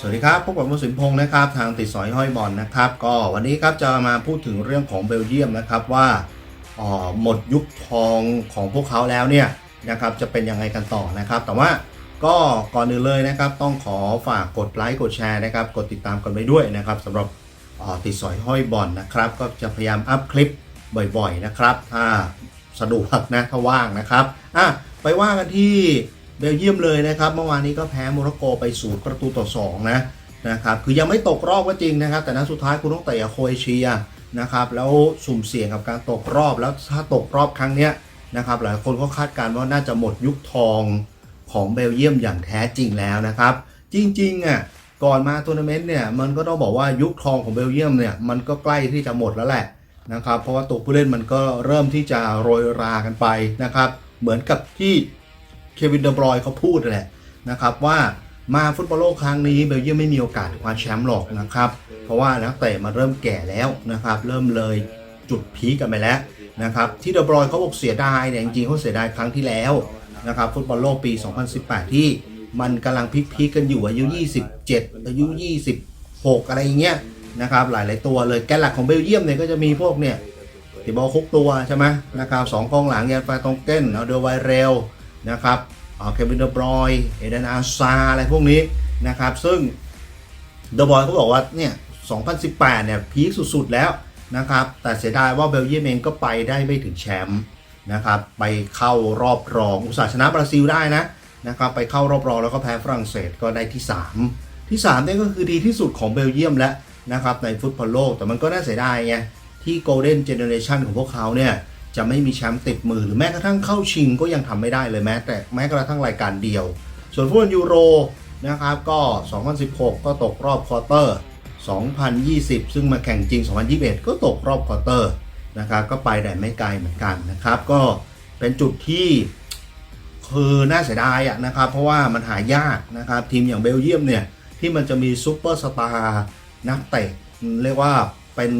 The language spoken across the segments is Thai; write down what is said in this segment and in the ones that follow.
สวัสดีครับพบกับมุสิมพงศ์นะครับทางติดสอยห้อยบอลนะครับ ก็วันนี้ครับจะมาพูดถึงเรื่องของเบลเยียมนะครับว่าออหมดยุคทองของพวกเขาแล้วเนี่ยนะครับจะเป็นยังไงกันต่อนะครับ แต่ว่าก็ก่อนอื่นเลยนะครับ ต้องขอฝากกดไลค์กดแชร์นะครับ กดติดตามกันไปด้วยนะครับสำหรับออติดสอยห้อยบอลนะครับ ก็จะพยายามอัพคลิปบ่อยๆนะครับถ้าสะดวกนะถ้าว่างนะครับอะไปว่ากันที่ เบลเยียมเลยนะครับ เมื่อวานนี้ก็แพ้โมร็อกโกไปศูนย์ประตูต่อ2นะนะครับคือยังไม่ตกรอบก็จริงนะครับ แต่นัดสุดท้ายคุณต้องเตะโคเอเชียนะครับแล้วสุ่มเสี่ยงกับการตกรอบแล้วถ้าตกรอบครั้งเนี้ยนะครับหลายคนก็คาดการณ์ว่าน่าจะหมดยุคทองของเบลเยียมอย่างแท้จริงแล้วนะครับ จริงๆอะก่อนมาทัวร์นาเมนต์เนี่ยมันก็ต้องบอกว่ายุคทองของเบลเยียมเนี่ยมันก็ใกล้ที่จะหมดแล้วแหละนะครับเพราะว่าตัวผู้เล่นมันก็เริ่มที่จะโรยรากันไปนะครับเหมือนกับที่ เควินเดอบรอยเขาพูดแหละนะครับว่ามาฟุตบอลโลกครั้งนี้เบลเยียมไม่มีโอกาสคว้าแชมป์หรอกนะครับ เพราะว่านักเตะมันเริ่มแก่แล้วนะครับ เริ่มเลยจุดพีกันไปแล้วนะครับที่เดอบรอยเขาบอกเสียดายเนี่ยจริงๆเขาเสียดายครั้งที่แล้วนะครับฟุตบอลโลกปี 2018 ที่มันกำลังพีคๆกันอยู่อายุ 27 อายุ 26 อะไรอย่างเงี้ยนะครับหลายๆตัวเลยแกนหลักของเบลเยียมเนี่ยก็จะมีพวกเนี่ยติบอลคุกตัวใช่ไหมนะครับสองกองหลังยันฟาตองเก้นเอาเดอไวเรล นะครับเควินเดอร์บรอยเอเดนอาซาอะไรพวกนี้นะครับ ซึ่งเดอะบอยเขาบอกว่าเนี่ย 2018 เนี่ย พีคสุด ๆ แล้วนะครับ แต่เสียดายว่าเบลเยียมเองก็ไปได้ไม่ถึงแชมป์นะครับ ไปเข้ารอบรอง อุตสาห์ชนะบราซิลได้นะนะครับ ไปเข้ารอบรองแล้วก็แพ้ฝรั่งเศสก็ได้ที่ 3 ที่3เนี่ยก็คือดีที่สุดของเบลเยียมแล้วนะครับในฟุตบอลโลก แต่มันก็น่าเสียดายไงที่โกลเด้นเจเนอเรชันของพวกเขาเนี่ย จะไม่มีแชมป์ติดมือหรือแม้กระทั่งเข้าชิงก็ยังทำไม่ได้เลยแม้แต่แม้กระทั่งรายการเดียว ส่วนฟุตบอลยูโรนะครับก็ 2016 ก็ตกรอบควอเตอร์ 2020 ซึ่งมาแข่งจริง 2021 ก็ตกรอบควอเตอร์นะครับก็ไปได้ไม่ไกลเหมือนกันนะครับก็เป็นจุดที่คือน่าเสียดายอะนะครับเพราะว่ามันหายากนะครับทีมอย่างเบลเยียมเนี่ยที่มันจะมีซูเปอร์สตาร์นักเตะเรียกว่าเป็น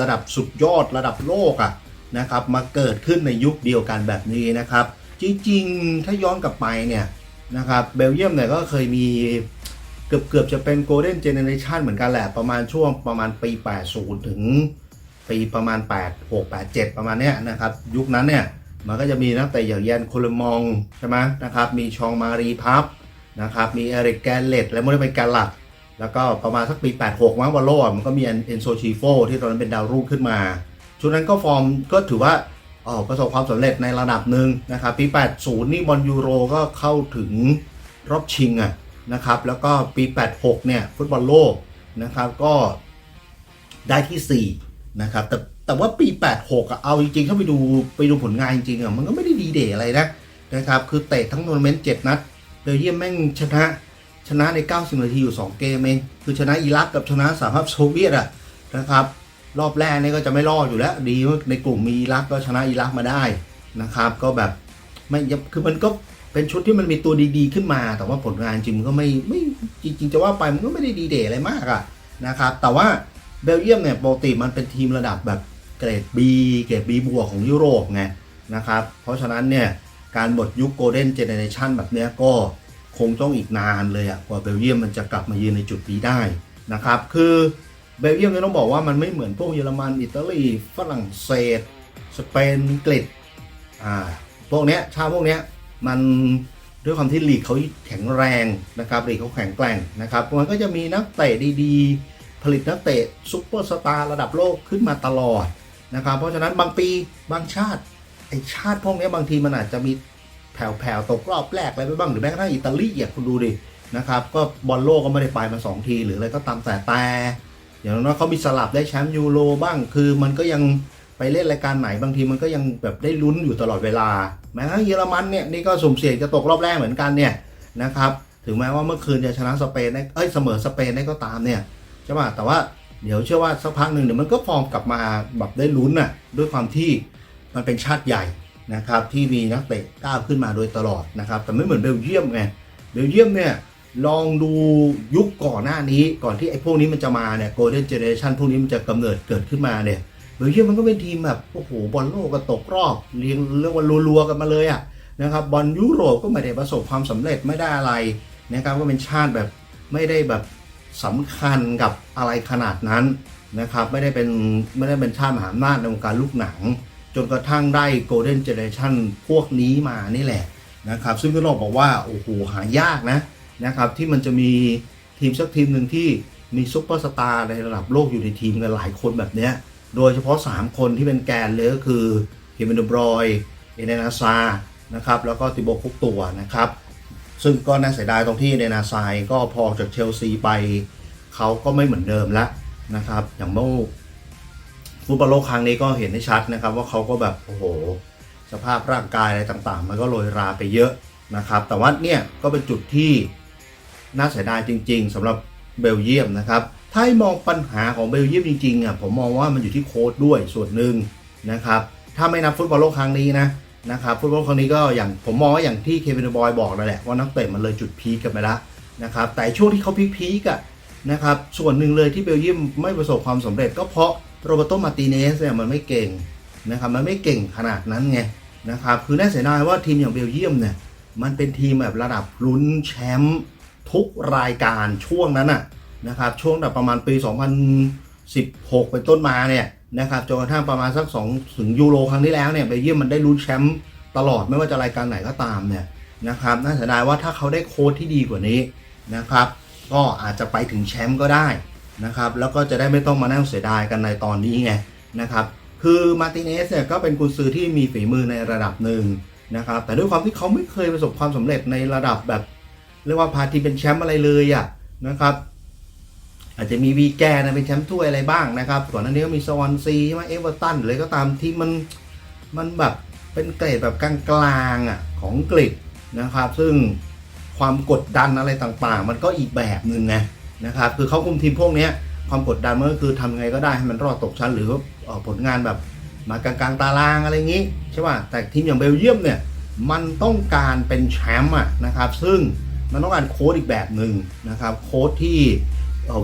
ระดับสุดยอดระดับโลกอะ นะครับมาเกิดขึ้นในยุคเดียวกันแบบนี้นะครับ จริงๆ ถ้าย้อนกลับไปเนี่ยนะครับเบลเยียมเนี่ยก็เคยมีเกือบเกือบจะเป็นโกลเด้นเจเนเรชันเหมือนกันแหละ ประมาณช่วงประมาณปี 80 ถึงปีประมาณ 86 87 ประมาณเนี้ยนะครับยุคนั้นเนี่ยมันก็จะมีนักเตะอย่างแยนโคลมองใช่ไหมนะครับมีชองมารีพับนะครับมีเอริกแกนเลตและไม่ได้เป็นการหลัก แล้วก็ประมาณสักปี 86มั้งวอลโลมันก็มีเอนโซชีโฟที่ตอนนั้นเป็นดาวรุ่งขึ้นมา ชุดนั้นก็ฟอร์มก็ถือว่าออประสบความสำเร็จในระดับหนึ่งนะครับ ปี 80 นี่บอลยูโรก็เข้าถึงรอบชิงอะนะครับ แล้วก็ปี 86 เนี่ย ฟุตบอลโลกนะครับก็ได้ที่ 4 นะครับ แต่แต่ว่าปี 86อะเอาจริงๆ ถ้าไปดูไปดูผลงานจริงๆอะมันก็ไม่ได้ดีเดย์อะไรนะนะครับ คือเตะทั้งทัวร์นาเมนต์7นัดเบลเยียมแม่งชนะชนะใน 90 นาทีอยู่ 2 เกมเองคือชนะอิรักกับชนะสหภาพโซเวียตอะนะครับ รอบแรกนี่ก็จะไม่รอดอยู่แล้ว ดีว่าในกลุ่มมีอิรักก็ชนะอิรักมาได้นะครับ ก็แบบไม่คือมันก็เป็นชุดที่มันมีตัวดีๆขึ้นมา แต่ว่าผลงานจริงมันก็ไม่ไม่จริงๆจะว่าไปมันก็ไม่ได้ดีเดย์อะไรมากอะนะครับ แต่ว่าเบลเยียมเนี่ยปกติมันเป็นทีมระดับแบบเกรด B เกรด B บวกของยุโรปไงนะครับ เพราะฉะนั้นเนี่ยการหมดยุคโกลเด้นเจเนเรชันแบบเนี้ยก็คงต้องอีกนานเลยอะกว่าเบลเยียมมันจะกลับมายืนในจุดนี้ได้นะครับ คือ เบลเยียมเนี่ยต้องบอกว่ามันไม่เหมือนพวกเยอรมันอิตาลีฝรั่งเศส สเปนอังกฤษอ่าพวกเนี้ยชาติพวกเนี้ยมันด้วยความที่ลีกเขาแข็งแรงนะครับลีกเขาแข็งแกร่งนะครับมันก็จะมีนักเตะดีๆ ผลิตนักเตะซุปเปอร์สตาร์ระดับโลกขึ้นมาตลอดนะครับเพราะฉะนั้นบางปีบางชาติไอชาติพวกเนี้ยบางทีมันอาจจะมีแผ่วๆตกรอบแรกอะไรไปบ้างหรือแม้กระทั่งอิตาลีอะคุณดูดินะครับก็บอลโลกก็ไม่ได้ไปมาสองทีหรืออะไรก็ตามแต่แต่ อย่างน้อยเขามีสลับได้แชมป์ยูโรบ้าง คือมันก็ยังไปเล่นรายการไหนบางทีมันก็ยังแบบได้ลุ้นอยู่ตลอดเวลา แม้กระทั่งเยอรมันเนี่ยนี่ก็สุ่มเสี่ยงจะตกรอบแรกเหมือนกันเนี่ยนะครับถึงแม้ว่าเมื่อคืนจะชนะสเปนได้เอ้ยเสมอสเปนได้ก็ตามเนี่ยใช่ป่ะแต่ว่าเดี๋ยวเชื่อว่าสักพักหนึ่งเดี๋ยวมันก็ฟอร์มกลับมาแบบได้ลุ้นน่ะด้วยความที่มันเป็นชาติใหญ่นะครับที่มีนักเตะก้าวขึ้นมาโดยตลอดนะครับแต่ไม่เหมือนเบลเยียมไงเบลเยียมเนี่ย ลองดูยุคก่อนหน้านี้ก่อนที่ไอ้พวกนี้มันจะมาเนี่ยโกลเด้นเจเนเรชันพวกนี้มันจะกำเนิดเกิดขึ้นมาเนี่ยเบลเยียมมันก็เป็นทีมแบบโอ้โหบอลโลกก็ตกรอบเรียงเรียกว่ารัวๆกันมาเลยอะนะครับบอลยุโรปก็ไม่ได้ประสบความสำเร็จไม่ได้อะไรนะครับก็เป็นชาติแบบไม่ได้แบบสำคัญกับอะไรขนาดนั้นนะครับไม่ได้เป็นไม่ได้เป็นชาติมหาอำนาจในวงการลูกหนัง จนกระทั่งได้ Golden Generation พวกนี้มานี่แหละนะครับซึ่งก็ต้องบอกว่าโอ้โหหายากนะ นะครับที่มันจะมีทีมสักทีมหนึ่งที่มีซุปเปอร์สตาร์ในระดับโลกอยู่ในทีมกันหลายคนแบบเนี้ยโดยเฉพาะ 3 คนที่เป็นแกนเลยก็คือเควินดบรอยเอเดนาซานะครับแล้วก็ติโบคุกตัวนะครับ ซึ่งก็น่าเสียดายตรงที่เดนาซายก็พอจากเชลซีไปเขาก็ไม่เหมือนเดิมแล้วนะครับอย่างเมื่อฟุตบอลโลกครั้งนี้ก็เห็นได้ชัดนะครับ ว่าเขาก็แบบโอ้โห สภาพร่างกายอะไรต่างๆ มันก็โรยราไปเยอะนะครับ แต่ว่าเนี่ยก็เป็นจุดที่ น่าเสียดายจริง ๆสำหรับเบลเยียมนะครับถ้าให้มองปัญหาของเบลเยียมจริงๆอะผมมองว่ามันอยู่ที่โค้ดด้วยส่วนหนึ่งนะครับถ้าไม่นับฟุตบอลโลกครั้งนี้นะนะครับฟุตบอลโลกครั้งนี้ก็อย่างผมมองว่าอย่างที่เควินเดอะบอยบอกนั่นแหละว่านักเตะมันเลยจุดพีกันไปแล้วนะครับแต่ช่วงที่เขาพีคๆอะนะครับส่วนหนึ่งเลยที่เบลเยียมไม่ประสบความสำเร็จ ก็เพราะโรเบโตมาร์ติเนสเนี่ยมันไม่เก่งนะครับมันไม่เก่งขนาดนั้นไงนะครับคือน่าเสียดายว่าทีมอย่างเบลเยียมเนี่ยมันเป็นทีมแบบระดับลุ้นแชมป์ ทุกรายการช่วงนั้นอะนะครับช่วงแบบประมาณปี 2016 เป็นต้นมาเนี่ยนะครับจนกระทั่งประมาณสัก2ถึงยูโรครั้งที่แล้วเนี่ยเบลเยียมมันได้ลุ้นแชมป์ตลอดไม่ว่าจะรายการไหนก็ตามเนี่ยนะครับน่าเสียดายว่าถ้าเขาได้โค้ชที่ดีกว่านี้นะครับก็อาจจะไปถึงแชมป์ก็ได้นะครับแล้วก็จะได้ไม่ต้องมานั่งเสียดายกันในตอนนี้ไงนะครับคือมาร์ติเนสเนี่ยก็เป็นกุนซือที่มีฝีมือในระดับหนึ่งนะครับแต่ด้วยความที่เขาไม่เคยประสบความสำเร็จในระดับแบบ เรียกว่าพาทีมเป็นแชมป์อะไรเลยอะนะครับ อาจจะมีวีแกนะเป็นแชมป์ถ้วยอะไรบ้างนะครับก่อนหน้านี้ก็มีสวอนซีใช่ไหมเอเวอร์ตันเลยก็ตามที่มันมันแบบเป็นเกรดแบบกลางๆอะของอังกนะครับ ซึ่งความกดดันอะไรต่างๆ มันก็อีกแบบหนึ่งไงนะครับ คือเขาคุมทีมพวกนี้ความกดดันมันก็คือทำไงก็ได้ให้มันรอดตกชั้นหรือผลงานแบบมากลางๆตารางอะไรอย่างงี้ใช่ป่ะแต่ทีมอย่างเบลเยียมเนี่ยมันต้องการเป็นแชมป์อะนะครับ ซึ่ง มันต้องการโค้ดอีกแบบหนึ่งนะครับโค้ดที่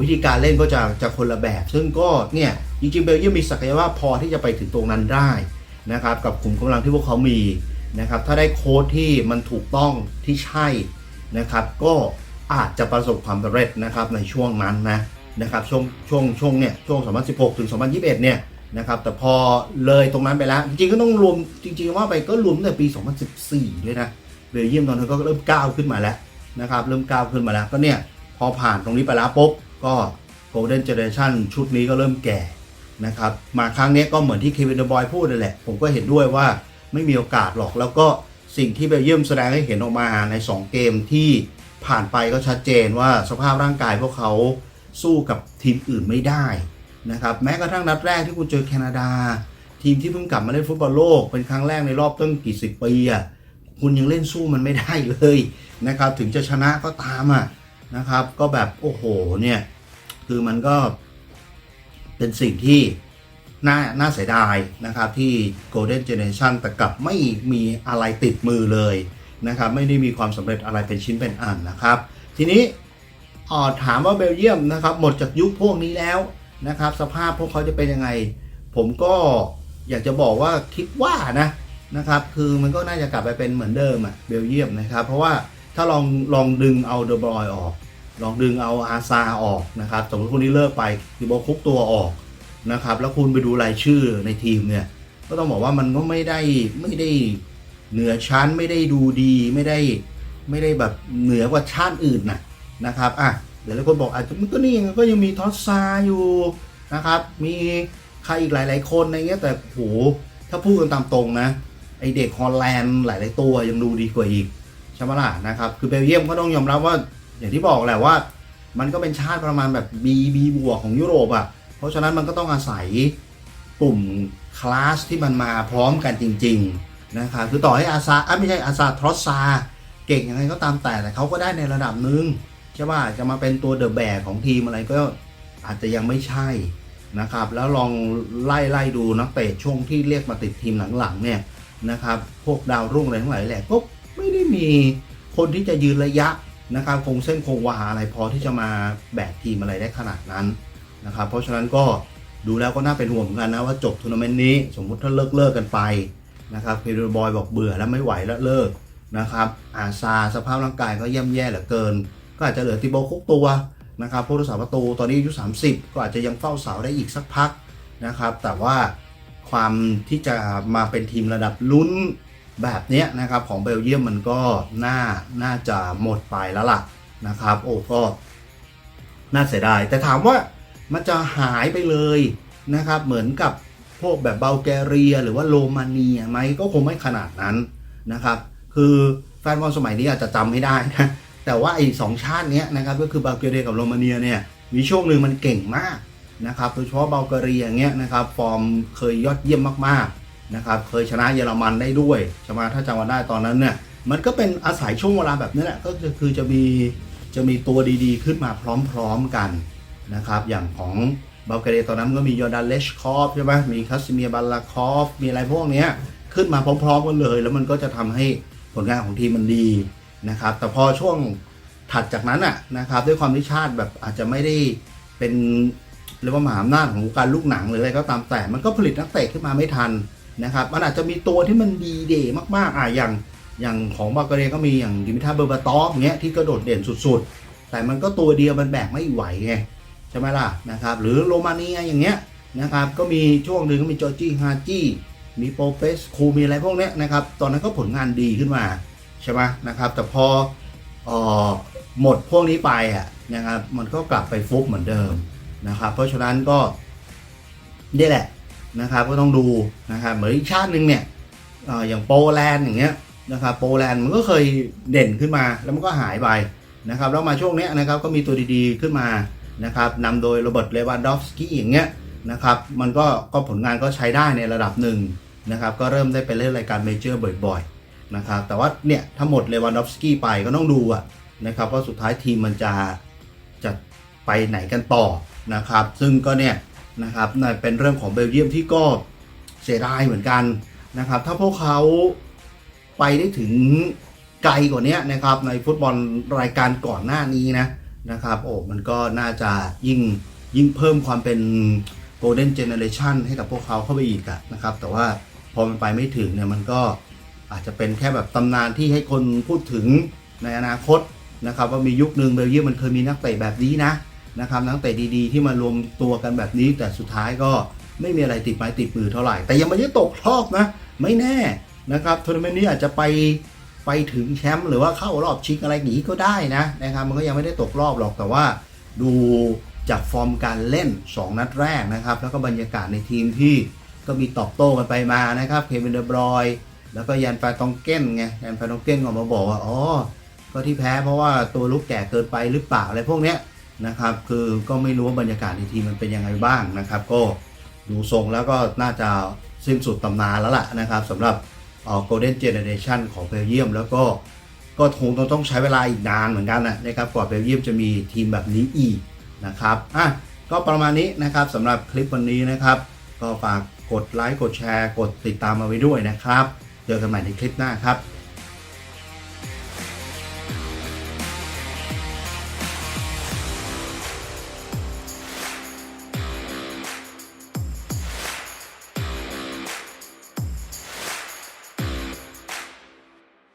วิธีการเล่นก็จะจะคนละแบบ ซึ่งก็เนี่ยจริงๆเบลเยียมมีศักยภาพพอที่จะไปถึงตรงนั้นได้นะครับกับกลุ่มกำลังที่พวกเขามีนะครับถ้าได้โค้ดที่มันถูกต้องที่ใช่นะครับก็อาจจะประสบความสำเร็จนะครับในช่วงนั้นนะนะครับช่วงช่วงช่วงเนี่ยช่วง 2016 ถึง 2021 เนี่ยนะครับแต่พอเลยตรงนั้นไปแล้ว จริงๆก็ต้องรวมจริงๆว่าไปก็รวมตั้งแต่ปี 2014 ด้วยนะเบลเยียมตอนนั้นก็เริ่มก้าวขึ้นมาแล้ว นะครับเริ่มก้าวขึ้นมาแล้วก็เนี่ยพอผ่านตรงนี้ไปแล้วปุ๊บก็ Golden Generation ชุดนี้ก็เริ่มแก่นะครับมาครั้งนี้ก็เหมือนที่เควินเดอบอยพูดนั่นแหละ ผมก็เห็นด้วยว่าไม่มีโอกาสหรอกแล้วก็สิ่งที่เบลเยียมแสดงให้เห็นออกมาใน 2 เกมที่ผ่านไปก็ชัดเจนว่าสภาพร่างกายพวกเขาสู้กับทีมอื่นไม่ได้นะครับแม้กระทั่งนัดแรกที่คุณเจอแคนาดา ทีมที่เพิ่งกลับมาเล่นฟุตบอลโลกเป็นครั้งแรกในรอบตั้งกี่สิบปีอะ คุณยังเล่นสู้มันไม่ได้เลยนะครับ ถึงจะชนะก็ตามอะนะครับ ก็แบบโอ้โหเนี่ยคือมันก็เป็นสิ่งที่น่าน่าเสียดายนะครับที่ Golden Generation แต่กลับไม่มีอะไรติดมือเลยนะครับ ไม่ได้มีความสำเร็จอะไรเป็นชิ้นเป็นอันนะครับ ทีนี้ออถามว่าเบลเยียมนะครับ หมดจากยุคพวกนี้แล้วนะครับ สภาพพวกเขาจะเป็นยังไง ผมก็อยากจะบอกว่าคิดว่านะ นะครับ คือมันก็น่าจะกลับไปเป็นเหมือนเดิมอะเบลเยียมนะครับ เพราะว่าถ้าลองลองดึงเอาเดอบรอยออก ลองดึงเอาอาซาออกนะครับ สมมติคนนี้เลิกไปดิโบคุกตัวออกนะครับ แล้วคุณไปดูรายชื่อในทีมเนี่ย ก็ต้องบอกว่ามันก็ไม่ได้ไม่ได้เหนือชั้นไม่ได้ดูดีไม่ได้ไม่ได้แบบเหนือกว่าชาติอื่นนะนะครับอะเดี๋ยวหลายคนบอกอาจจะมันก็นี่ก็ยังมีทอสซาอยู่นะครับ มีใครอีกหลาย ๆ คนในเงี้ยแต่โหถ้าพูดกันตามตรงนะ ไอเด็กฮอลแลนด์หลาย ๆ ตัวยังดูดีกว่าอีกใช่ไหมล่ะนะครับ คือเบลเยียมก็ต้องยอมรับว่าอย่างที่บอกแหละว่า มันก็เป็นชาติประมาณแบบ B B บวกของยุโรปอะ่ะ เพราะฉะนั้นมันก็ต้องอาศัยกลุ่มคลาสที่มันมาพร้อมกันจริง ๆ นะครับคือต่อให้อาซาอะไม่ใช่อาซาทรอสซา เก่งยังไงก็ตามแต่แต่เขาก็ได้ในระดับหนึ่งใช่ป่ะจะมาเป็นตัวเดอะแบกของทีมอะไรก็อาจจะยังไม่ใช่นะครับ แล้วลองไล่ไล่ดูนักเตะช่วงที่เรียกมาติดทีมหลังๆเนี่ย นะครับ พวกดาวรุ่งอะไรทั้งหลายแหละก็ไม่ได้มีคนที่จะยืนระยะนะครับคงเส้นคงวาอะไรพอที่จะมาแบกทีมอะไรได้ขนาดนั้นนะครับ เพราะฉะนั้นก็ดูแล้วก็น่าเป็นห่วงเหมือนกันนะว่าจบทัวร์นาเมนต์นี้สมมุติถ้าเลิกเลิกกันไปนะครับเพีร์บอยบอกเบื่อแล้วไม่ไหวแล้วเลิกนะครับอาซาสภาพร่างกายก็ย่ำแย่เหลือเกิน ก็อาจจะเหลือติโบคุกตัวนะครับผู้รักษาประตูตอนนี้อายุ 30 ก็อาจจะยังเฝ้าเสาได้อีกสักพักนะครับ แต่ว่า ความที่จะมาเป็นทีมระดับลุ้นแบบนี้นะครับของเบลเยียมมันก็น่าน่าจะหมดไปแล้วล่ะนะครับ โอ้ก็น่าเสียดายแต่ถามว่ามันจะหายไปเลยนะครับ เหมือนกับพวกแบบเบลแกเรีย หรือว่าโรมาเนียไหมก็คงไม่ขนาดนั้นนะครับ คือแฟนบอลสมัยนี้อาจจะจำไม่ได้นะแต่ว่าไอ้สองชาติเนี้ยนะครับก็คือเบลแกเรียกับโรมาเนียเนี่ยมีช่วงหนึ่งมันเก่งมาก นะครับโดยเฉพาะบัลแกเรียอย่างเงี้ยนะครับฟอร์มเคยยอดเยี่ยมมากๆนะครับเคยชนะเยอรมันได้ด้วยช่ไหมถ้าจำกันได้ตอนนั้นเนี่ยมันก็เป็นอาศัยช่วงเวลาแบบนี้แหละก็คือจะมีจะมีตัวดีๆ ขึ้นมาพร้อมๆกันนะครับอย่างของเบลแกเรียตอนนั้นก็มียอดานเลชคอฟใช่ไหมมีคาสเมียบัลลาคอฟมีอะไรพวกเนี้ยขึ้นมาพร้อมๆกันเลย แล้วมันก็จะทำให้ผลงานของทีมมันดีนะครับแต่พอช่วงถัดจากนั้นอะนะครับด้วยความที่ชาติแบบอาจจะไม่ได้เป็น เรียกว่ามหาอำนาจของวงการลูกหนังหรืออะไรก็ตามแต่ มันก็ผลิตนักเตะขึ้นมาไม่ทันนะครับมันอาจจะมีตัวที่มันดีเด่มากๆอะอย่างอย่างของบาเกเรก็มีอย่างดิมิทาเบอร์บาตอฟเงี้ยที่กระโดดเด่นสุดๆ แต่มันก็ตัวเดียวมันแบกไม่ไหวไงใช่ไหมล่ะนะครับหรือโรมาเนียอย่างเงี้ยนะครับก็มีช่วงหนึ่งก็มีจอร์จี้ฮาจี้มีโปเปสคูมีอะไรพวกเนี้ยนะครับตอนนั้นก็ผลงานดีขึ้นมาใช่ไหมนะครับแต่พอออหมดพวกนี้ไปอะนะครับมันก็กลับไปฟุบเหมือนเดิม นะครับ เพราะฉะนั้นก็นี่แหละนะครับก็ต้องดูนะครับเหมือนอีกชาติหนึ่งเนี่ยอย่างโปแลนด์อย่างเงี้ยนะครับโปแลนด์มันก็เคยเด่นขึ้นมาแล้วมันก็หายไปนะครับแล้วมาช่วงนี้นะครับก็มีตัวดีๆขึ้นมานะครับนำโดยโรเบิร์ตเลวานดอฟสกี้อย่างเงี้ยนะครับมันก็ก็ผลงานก็ใช้ได้ในระดับหนึ่งนะครับก็เริ่มได้ไปเล่นรายการเมเจอร์บ่อยๆนะครับแต่ว่าเนี่ยถ้าหมดเลวานดอฟสกี้ไปก็ต้องดูอะนะครับว่าสุดท้ายทีมมันจะจะไปไหนกันต่อ นะครับ ซึ่งก็เนี่ยนะครับนั่นเป็นเรื่องของเบลเยียมที่ก็เสียดายเหมือนกันนะครับ ถ้าพวกเขาไปได้ถึงไกลกว่านี้นะครับ ในฟุตบอลรายการก่อนหน้านี้นะนะครับโอ้มันก็น่าจะยิ่งยิ่งเพิ่มความเป็น Golden Generation ให้กับพวกเขาเข้าไปอีกอะนะครับ แต่ว่าพอมันไปไม่ถึงเนี่ยมันก็อาจจะเป็นแค่แบบตำนานที่ให้คนพูดถึงในอนาคตนะครับ ว่ามียุคหนึ่งเบลเยียมมันเคยมีนักเตะแบบนี้นะ นะครับนักเตะดีๆ ที่มารวมตัวกันแบบนี้ แต่สุดท้ายก็ไม่มีอะไรติดไม้ติดมือเท่าไหร่ แต่ยังไม่ได้ตกรอบนะ ไม่แน่นะครับทัวร์นาเมนต์นี้อาจจะไปไปถึงแชมป์หรือว่าเข้ารอบชิงอะไรอย่างนี้ก็ได้นะนะครับ มันก็ยังไม่ได้ตกรอบหรอกแต่ว่า ดูจากฟอร์มการเล่น 2 นัดแรกนะครับ แล้วก็บรรยากาศในทีมที่ก็มีตอบโต้กันไปมานะครับเควินเดอบรอยแล้วก็ยันฟาตองเก้นไงยันฟาตองเก้นออกมาบอกว่าอ๋อก็ที่แพ้เพราะว่าตัวลูกแก่เกินไปหรือเปล่าอะไรพวกเนี้ย นะครับ คือก็ไม่รู้ว่าบรรยากาศในทีมมันเป็นยังไงบ้างนะครับ ก็ดูทรงแล้วก็น่าจะสิ้นสุดตำนานแล้วล่ะนะครับสำหรับเอ่อ Golden Generation ของเบลเยียม แล้วก็ก็คงต้องต้องใช้เวลาอีกนานเหมือนกันนะนะครับกว่าเบลเยียมจะมีทีมแบบนี้อีกนะครับอะก็ประมาณนี้นะครับสำหรับคลิปวันนี้นะครับ ก็ฝากกดไลค์กดแชร์ กดติดตามมาไว้ด้วยนะครับ เจอกันใหม่ในคลิปหน้าครับ